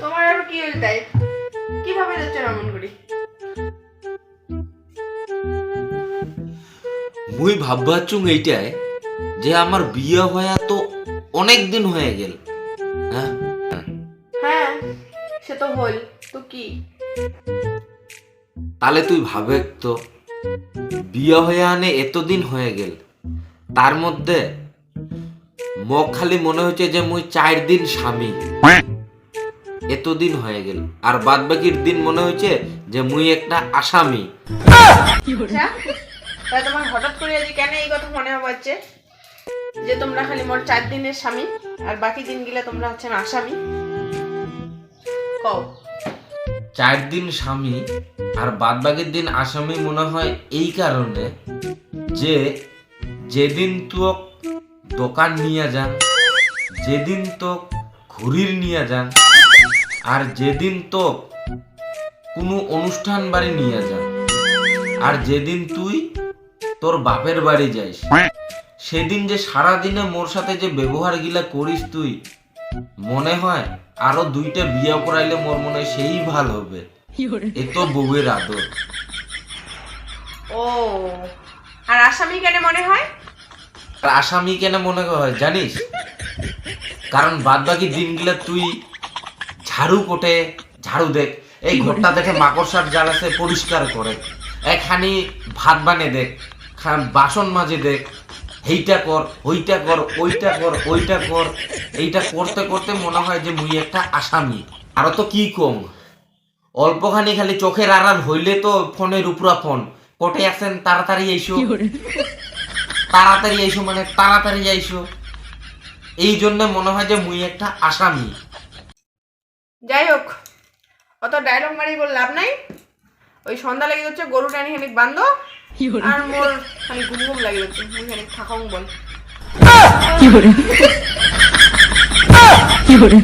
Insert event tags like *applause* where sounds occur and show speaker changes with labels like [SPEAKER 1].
[SPEAKER 1] তোমার আরও কি হইল তাই? কীভাবে যাচ্ছে এমন করি
[SPEAKER 2] মুই ভাববাচুং এইটাই যে আমার বিয়ে হয়া তো অনেক দিন হয়ে গেল। হ্যাঁ?
[SPEAKER 1] হ্যাঁ সে তো হল। তো কি?
[SPEAKER 2] তাহলে তুই ভাবে তো বিয়ে হয়ে আনে এতদিন হয়ে গেল। তার মধ্যে মোক খালি মনে হচ্ছে যে মুই চার দিন স্বামী। এতদিন হয়ে গেল। আর বাদ বাকির দিন মনে হচ্ছে যে মুই একটা আসামি।
[SPEAKER 1] তোমার হঠাৎ করে আজ কেন এই কথা মনে হচ্ছে? যে তোমরা খালি মোর চার দিনের স্বামী আর বাকি দিনগুলা তোমরা হচ্ছেন আসামি? কও।
[SPEAKER 2] চার দিন স্বামী আর বাদ বাকির দিন আসামি মনে হয় এই কারণে যে যেদিন তো দোকান নিয়ে যান যেদিন তো ঘুরির নিয়ে যান আর যেদিন তো কোনো অনুষ্ঠান বাড়ি নিয়ে যান আর যেদিন তুই তোর বাপের বাড়ি যাইস সেদিন যে সারা দিনে মোর সাথে যে ব্যবহার গিলা করিস তুই মনে হয় আরও দুইটা বিয়ে করাইলে মোর মনে হয় সেই ভালো হবে। এ তো বউয়ের আদর।
[SPEAKER 1] ও আর আসামি কেন মনে হয়?
[SPEAKER 2] আর আসামি কেন মনে হয়, জানিস? কারণ বাদ বাকি দিনগুলা তুই ঝাড়ু কোটে ঝাড়ু দেখ। এই ঘরটা দেখে মাকড়সার জাল আছে, পরিষ্কার করে। এখানি ভাত বানে দেখ বাসন মাঝে দেখ। এইটা কর, ওইটা কর ওইটা কর ওইটা কর। এইটা করতে করতে মনে হয় যে মুই একটা আসামি। আরও তো কি কম? অল্পখানি খালি চোখের আড়াল হইলে তো ফোনের উপরা ফোন। কোটে আছেন, তাড়াতাড়ি এসো। তাড়াতাড়ি আইসো মানে তাড়াতাড়ি আইসো। এই জন্য মনে হয় যে মুই একটা আসামি।
[SPEAKER 1] যাই হোক অত ডায়লগ মারি বলে লাভ নাই। ওই সন্ধ্যা লেগে যাচ্ছে গরু টানি খানিক বান্ধো। আর মোর খালি ঘুম ঘুম লাগে যাচ্ছে মুই খানিক থাকাও বল
[SPEAKER 3] কি hore *laughs* কি hore